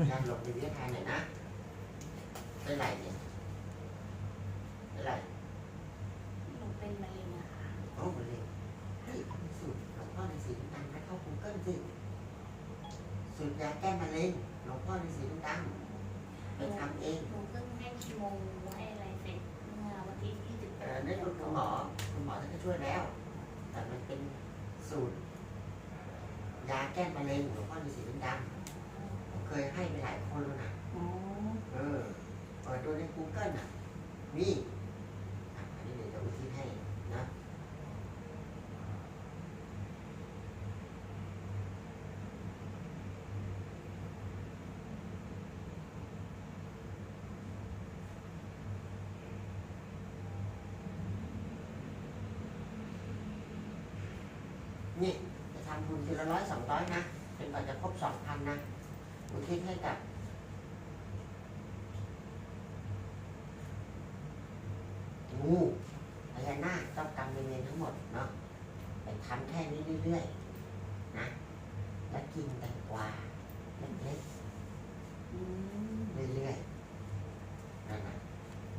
นั่งลงในวิทยาทานหน่อยนะเป็นไรเนี่ยเป็นไรหนูเป็นมะเร็งอะค่ะโอ้มาเลยเฮ้ยสูตรหลวงพ่อในสีดำๆนะเข้า Google สิสูตรยาแก้มะเร็งหลวงพ่อในสีดำๆไปทำเองหนูเพิ่งให้คีโมให้อะไรเสร็จเมื่อวันที่ยี่สิบเออนั่นคุณหมอคุณหมอท่านก็ช่วยแล้ว แต่มันเป็นสูตรยาแก้มะเร็งหลวงพ่อในสีดำๆผม เคยให้ไปหลายคนแล้วนะอ๋อเออเปิดดูใน Google อะมีอะอันนี้เดี๋ยวจะอุทิศให้นะนี่จะทำบุญทีละร้อยสองร้อยนะจนกว่าจะครบสองพันนะ อุทิศให้กับ งูพญานาคเจ้ากรรมในายเวรทั้งหมดเนาะไปทำแค่นี้เรื่อยๆนะ แล้วกินแตงกวาเล็กอืมๆเรื่อยๆนั่นนะ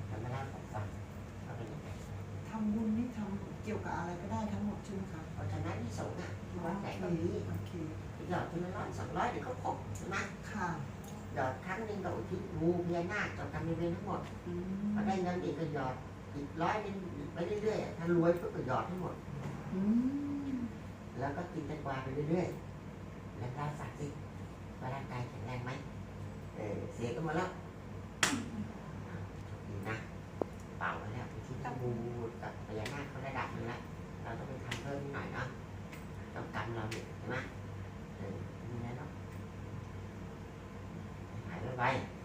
แล้วมาเล่าให้ผมฟังว่าเป็นยังไงทำบุญนี่ทำเกี่ยวกับอะไรก็ได้ทั้งหมดใช่ไหมคะเพราะฉะนั้นที่สงฆ์อะ ที่วัดไหนก็มีโอเคหยอดทีละร้อยสองร้อยเดี๋ยวก็ครบใช่ไหมค่ะหยอดครั้งหนึ่งก็อุทิศงูพญานาคเจ้ากรรมในเวรทั้งหมดอืมพอได้เงินอีกก็หยอดอีกร้อยหนึงไปเรื่อยๆอะถ้ารวยปุ๊บก็หยอดให้หมด อืมแล้วก็กินแตงกวาไปเรื่อยๆ แล้วก็สักสิว่าร่างกายแข็งแรงไหมเออเสียก็มาแล้วดีนะ เป่าไว้แล้วไปที่ตะบูกับพญานาคเขาระดับหนึงแล้วเราต้องไปทำเพิ่มนิดหน่อยเนาะ ต้องกำเราเ